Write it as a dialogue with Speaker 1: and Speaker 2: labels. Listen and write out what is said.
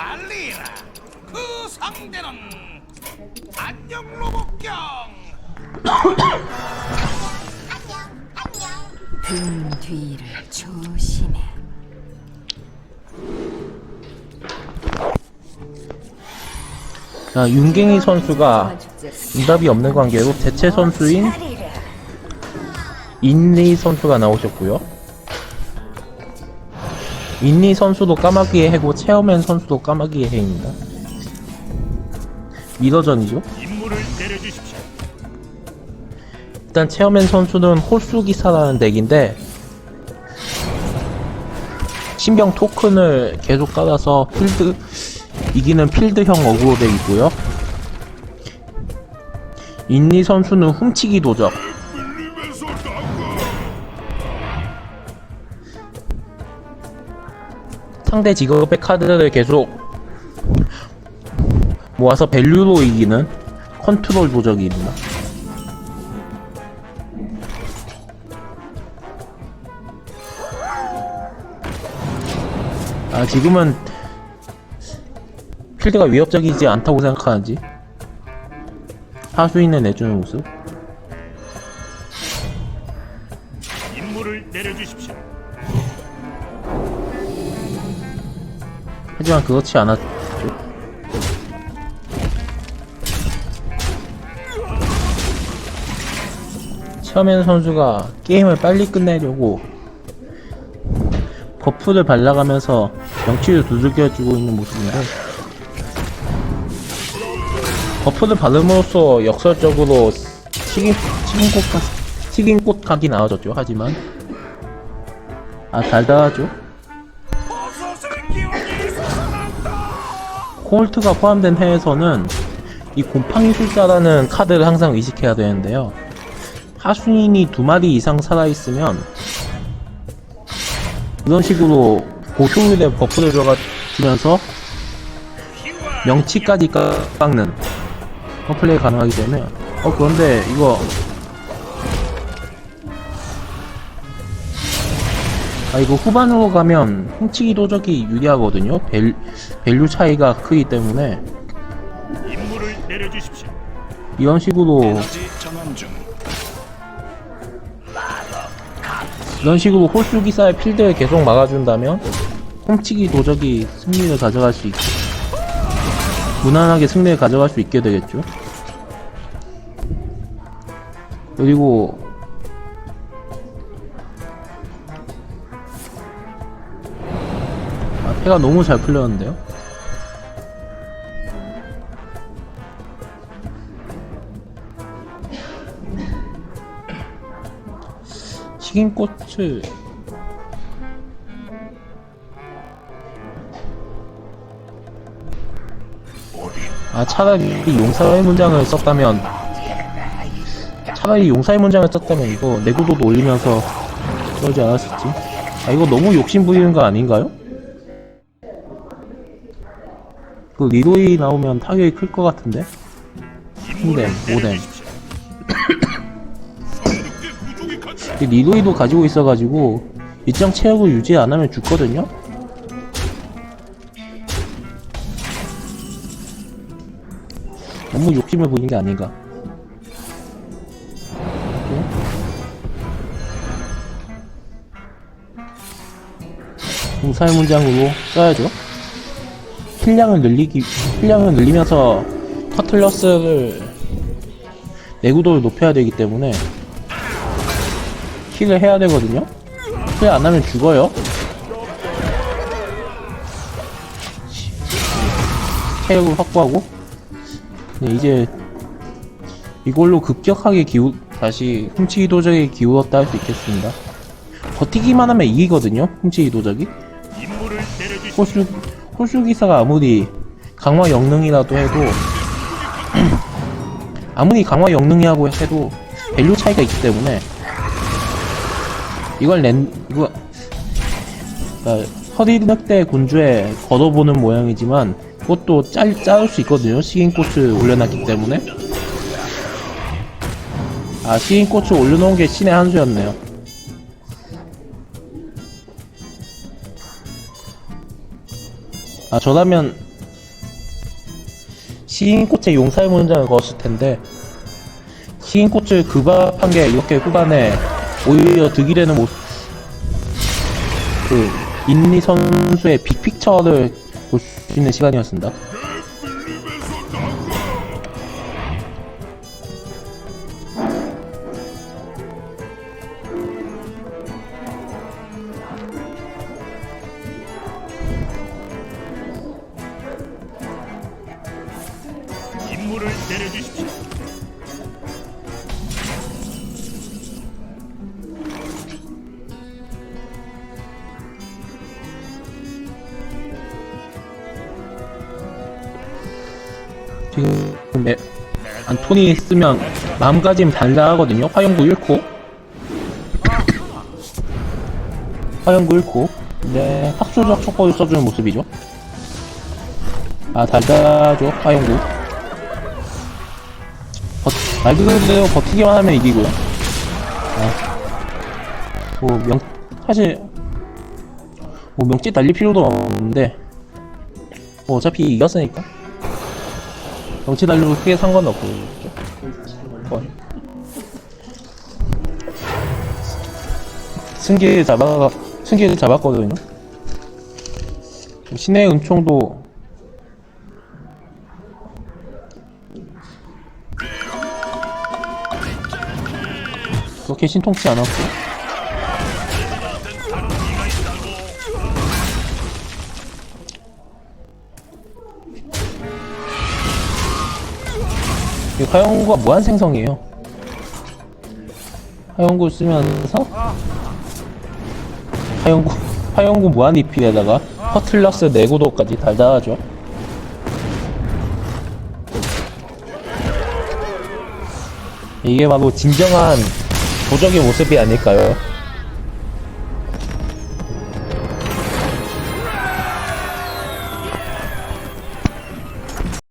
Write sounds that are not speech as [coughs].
Speaker 1: 알리라. 그 상대는 안녕 로봇경.
Speaker 2: 등 뒤를 조심해.
Speaker 3: 자, 윤갱이 선수가 응답이 없는 관계로 대체 선수인 인리 선수가 나오셨고요. 인리 선수도 까마귀의 해고 체어맨 선수도 까마귀의 해입니다.
Speaker 4: 내려주십시오.
Speaker 3: 일단 체어맨 선수는 홀수기사라는 덱인데 신병 토큰을 계속 깔아서 필드 이기는 필드형 어그로 덱이고요. 인리 선수는 훔치기 도적 상대 직업의 카드를 계속 모아서 밸류로 이기는 컨트롤 도적입니다. 아 지금은 필드가 위협적이지 않다고 생각하는지 하수인을 내주는 모습
Speaker 4: 임무를 내려주십시오.
Speaker 3: 하지만 그렇지 않았죠 처음에는 선수가 게임을 빨리 끝내려고 버프를 발라가면서 명치를 두들겨주고 있는 모습인데 버프를 바름으로써 역설적으로 튀김, 튀김꽃, 가- 튀김꽃 각이 나와졌죠. 하지만 아 달달하죠 코올트가 포함된 해에서는 이 곰팡이 술사라는 카드를 항상 의식해야 되는데요. 하수인이 두 마리 이상 살아있으면 이런 식으로 고효율의 버프를 들어가주면서 명치까지 깎는 그런 플레이가 가능하기 때문에 어 그런데 이거 아 이거 후반으로 가면 훔치기 도적이 유리하거든요 밸, 밸류 차이가 크기 때문에
Speaker 4: 임무를 내려주십시오.
Speaker 3: 이런 식으로
Speaker 1: 에너지 전환 중.
Speaker 3: 이런 식으로 홀수 기사의 필드를 계속 막아준다면 훔치기 도적이 승리를 가져갈 수 있고 무난하게 승리를 가져갈 수 있게 되겠죠. 그리고 아, 패가 너무 잘 풀렸는데요. 튀김꽃을 아 차라리 용사의 문장을 썼다면 차라리 용사의 문장을 썼다면 이거 내구도도 올리면서 그러지 않았을지 아 이거 너무 욕심 부리는 거 아닌가요? 그 리도이 나오면 타격이 클 것 같은데.
Speaker 4: 내려주십시오.
Speaker 3: 이 리도이도 가지고 있어가지고 일정 체력을 유지 안 하면 죽거든요? 너무 욕심을 부리는 게 아닌가. 공사의 문장으로 써야죠. 힐량을 늘리기, 힐량을 늘리면서 터틀러스를 내구도를 높여야 되기 때문에 킬을 해야 되거든요? 킬안 하면 죽어요. 체력을 확보하고. 네, 이제 이걸로 급격하게 기우, 다시 훔치기 도적에 기울었다 할 수 있겠습니다. 버티기만 하면 이기거든요? 훔치기 도적이. 호수, 호수 기사가 아무리 강화 영능이라도 해도 [clears throat] 아무리 강화 영능이라고 해도 밸류 차이가 있기 때문에 이걸 낸 이거 그러니까 허리늑대 군주에 걷어보는 모양이지만 그것도 짤, 자를 수 있거든요. 시인꽃을 올려놨기 때문에. 아 시인꽃을 올려놓은 게 신의 한 수였네요 아 저라면 시인꽃의 용사의 문장을 걸었을 텐데 시인꽃을 급압한 게 이렇게 후반에 오히려 득이 되는 모습 그 인리 선수의 빅픽처를 볼 수 있는 시간이었습니다.
Speaker 4: 임무를 내려주십시오.
Speaker 3: 지금 네, 안토니 쓰면 마음가짐 달라하거든요. 화영구 1코. [coughs] 화영구 1코. 네, 학수적 촉구를 써주는 모습이죠. 아, 달달하죠. 화영구. 버, 말 그대로 버티기만 하면 이기고요. 아, 뭐, 명, 사실, 뭐, 명치 날릴 필요도 없는데, 뭐, 어차피 이겼으니까. 정치 달려도 크게 상관없고 뭐. 승기를 잡아 승기를 잡았거든요 신의 은총도 그렇게 신통치 않았고 이 화영구가 무한 생성이에요. 화영구 쓰면서 화영구 화영구 무한 리필에다가 퍼틀러스 내구도까지 달달하죠. 이게 바로 진정한 도적의 모습이 아닐까요?